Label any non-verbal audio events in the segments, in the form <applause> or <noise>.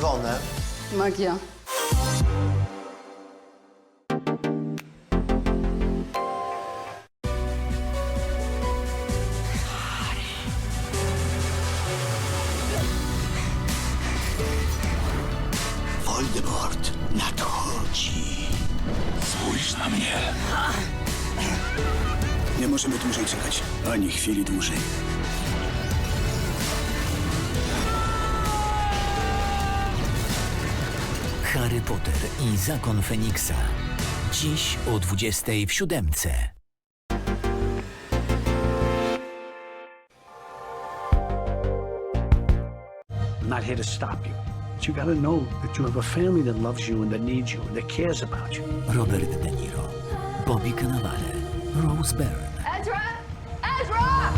Iwonę. Magia. Voldemort nadchodzi. Spójrz na mnie. Nie możemy dłużej czekać. Ani chwili dłużej. Harry Potter i Zakon Feniksa. Dziś o 20 w siódemce. I'm not here to stop you. But you gotta know that you have a family that loves you and that needs you and that cares about you. Robert De Niro, Bobby Cannavale, Rose Byrne, Ezra! Ezra!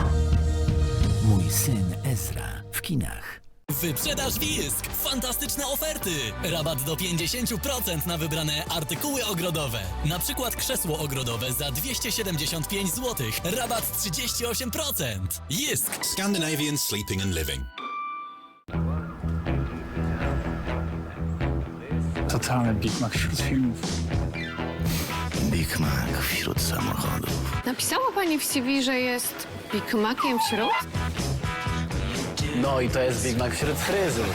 mój syn Ezra w kinach. Wyprzedaż Wilsk! Fantastyczne oferty! Rabat do 50% na wybrane artykuły ogrodowe. Na przykład krzesło ogrodowe za 275 zł. Rabat 38%. Jysk! Scandinavian Sleeping and Living. Totalny Big Mac wśród filmów. Big Mac wśród samochodów. Napisała pani w CV, że jest Big Maciem wśród? No i to jest Big Mac wśród fryzur.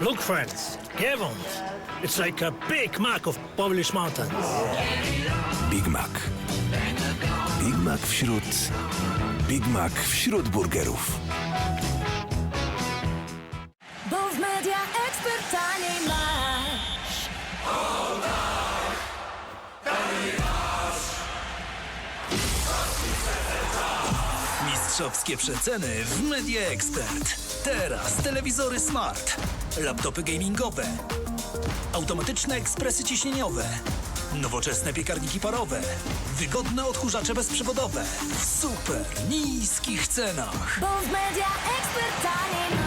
Look, friends, Gibbons. It's like a big mac of Polish mountains. Big Mac. Big Mac wśród... Big Mac wśród burgerów. Bo w media ekspert taniej masz. Mistrzowskie przeceny w Media Expert. Teraz telewizory smart, laptopy gamingowe, automatyczne ekspresy ciśnieniowe, nowoczesne piekarniki parowe, wygodne odkurzacze bezprzewodowe w super niskich cenach. Bo w media ekspert taniej.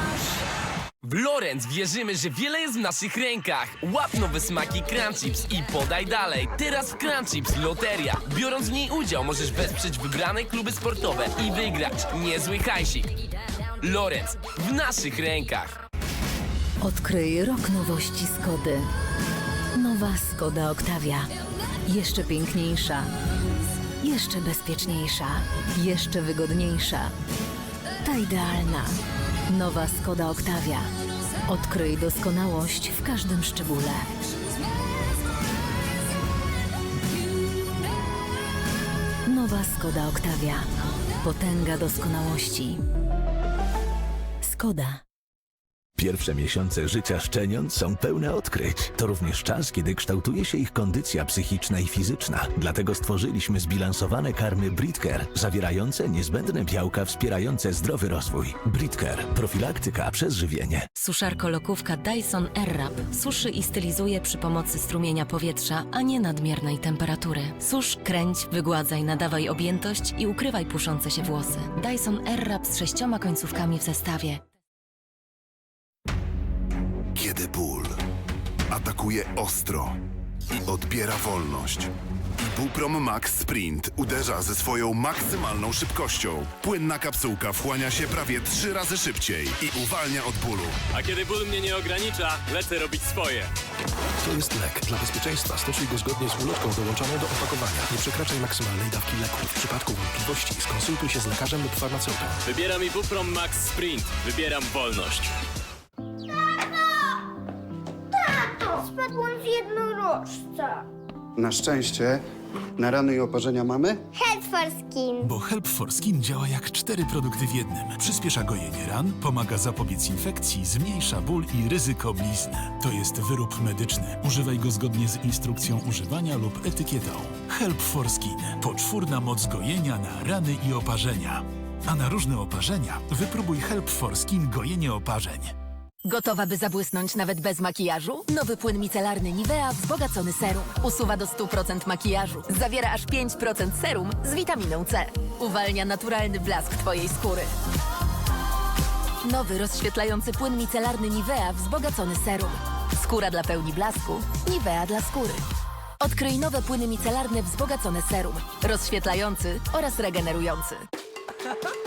W Lorenz wierzymy, że wiele jest w naszych rękach. Łap nowe smaki Crunchips i podaj dalej. Teraz Crunchips loteria. Biorąc w niej udział, możesz wesprzeć wybrane kluby sportowe i wygrać niezły hajsik. Lorenz w naszych rękach. Odkryj rok nowości Skody. Nowa Skoda Octavia. Jeszcze piękniejsza. Jeszcze bezpieczniejsza. Jeszcze wygodniejsza. Ta idealna. Nowa Skoda Octavia. Odkryj doskonałość w każdym szczególe. Nowa Skoda Octavia. Potęga doskonałości. Skoda. Pierwsze miesiące życia szczeniąt są pełne odkryć. To również czas, kiedy kształtuje się ich kondycja psychiczna i fizyczna. Dlatego stworzyliśmy zbilansowane karmy Britcare, zawierające niezbędne białka wspierające zdrowy rozwój. Britcare. Profilaktyka przez żywienie. Suszarko-lokówka Dyson Airwrap suszy i stylizuje przy pomocy strumienia powietrza, a nie nadmiernej temperatury. Susz, kręć, wygładzaj, nadawaj objętość i ukrywaj puszące się włosy. Dyson Airwrap z sześcioma końcówkami w zestawie. Ból atakuje ostro i odbiera wolność. Ibuprom Max Sprint uderza ze swoją maksymalną szybkością. Płynna kapsułka wchłania się prawie trzy razy szybciej i uwalnia od bólu. A kiedy ból mnie nie ogranicza, lecę robić swoje. To jest lek. Dla bezpieczeństwa stosuj go zgodnie z ulotką dołączoną do opakowania. Nie przekraczaj maksymalnej dawki leku. W przypadku wątpliwości skonsultuj się z lekarzem lub farmaceutą. Wybieram Ibuprom Max Sprint. Wybieram wolność. W jednorożca. Na szczęście na rany i oparzenia mamy Head for skin. Bo Help for Skin działa jak cztery produkty w jednym. Przyspiesza gojenie ran, pomaga zapobiec infekcji, zmniejsza ból i ryzyko blizny. To jest wyrób medyczny. Używaj go zgodnie z instrukcją używania lub etykietą. Help for Skin. Poczwórna moc gojenia na rany i oparzenia. A na różne oparzenia wypróbuj Help for Skin gojenie oparzeń. Gotowa, by zabłysnąć nawet bez makijażu? Nowy płyn micelarny Nivea wzbogacony serum. Usuwa do 100% makijażu. Zawiera aż 5% serum z witaminą C. Uwalnia naturalny blask Twojej skóry. Nowy rozświetlający płyn micelarny Nivea wzbogacony serum. Skóra dla pełni blasku. Nivea dla skóry. Odkryj nowe płyny micelarne wzbogacone serum. Rozświetlający oraz regenerujący. <laughs>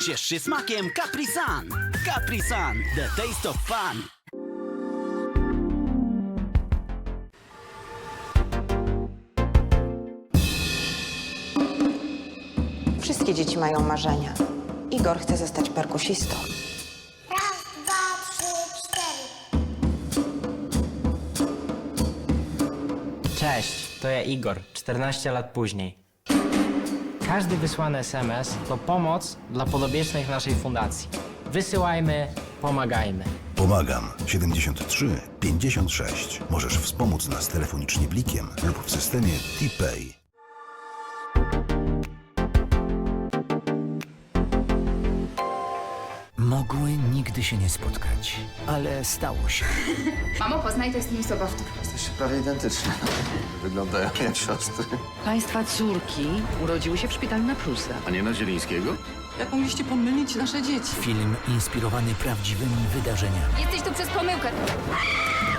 Ciesz smakiem Capri Sun. Capri Sun, the taste of fun. Wszystkie dzieci mają marzenia. Igor chce zostać perkusistą. Cześć, to ja Igor, 14 lat później. Każdy wysłany SMS to pomoc dla podobiecznych naszej fundacji. Wysyłajmy, pomagajmy. Pomagam 73 56. Możesz wspomóc nas telefonicznie blikiem lub w systemie T-Pay. Nigdy się nie spotkać, ale stało się. <laughs> Mamo, poznaj, to jest mój sobowtór. Jesteście prawie identyczne. <laughs> Wyglądają jak siostry. Państwa córki urodziły się w szpitalu na Prusa. A nie na Zielińskiego? Jak mogliście pomylić nasze dzieci? Film inspirowany prawdziwymi wydarzeniami. Jesteś tu przez pomyłkę.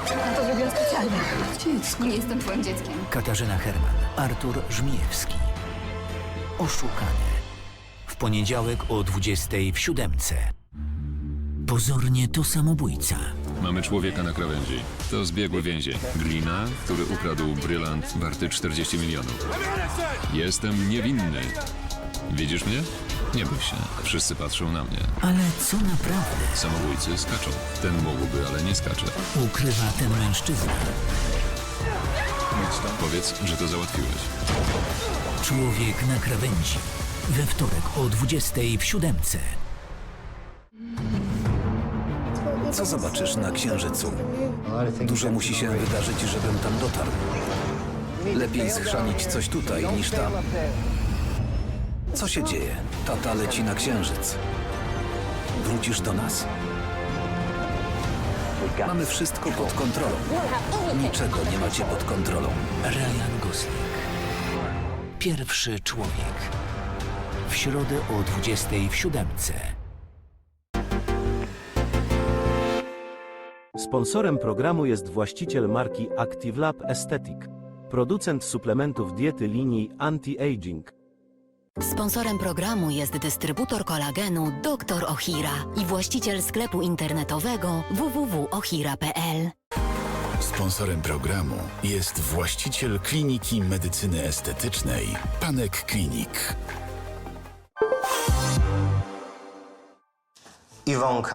Ja to zrobiłam specjalnie. Dziecko. Nie jestem twoim dzieckiem. Katarzyna Herman, Artur Żmijewski. Oszukanie. W poniedziałek o 20 w siódemce. Pozornie to samobójca. Mamy człowieka na krawędzi. To zbiegły więzień. Glina, który ukradł brylant warty 40 milionów. Jestem niewinny. Widzisz mnie? Nie bój się. Wszyscy patrzą na mnie. Ale co naprawdę Samobójcy skaczą. Ten mógłby, ale nie skacze. ukrywa ten mężczyzna? Powiedz, że to załatwiłeś. Człowiek na krawędzi. We wtorek o 20 w siódemce. Co zobaczysz na Księżycu? Dużo musi się wydarzyć, żebym tam dotarł. Lepiej schrzanić coś tutaj niż tam. Co się dzieje? Tata leci na Księżyc. Wrócisz do nas. Mamy wszystko pod kontrolą. Niczego nie macie pod kontrolą. Ryan Gosling. Pierwszy człowiek. W środę o 20 w siódemce. Sponsorem programu jest właściciel marki Active Lab Aesthetic, producent suplementów diety linii Anti-Aging. Sponsorem programu jest dystrybutor kolagenu Dr. Ohira i właściciel sklepu internetowego www.ohira.pl. Sponsorem programu jest właściciel Kliniki Medycyny Estetycznej Panek Klinik. Iwonka.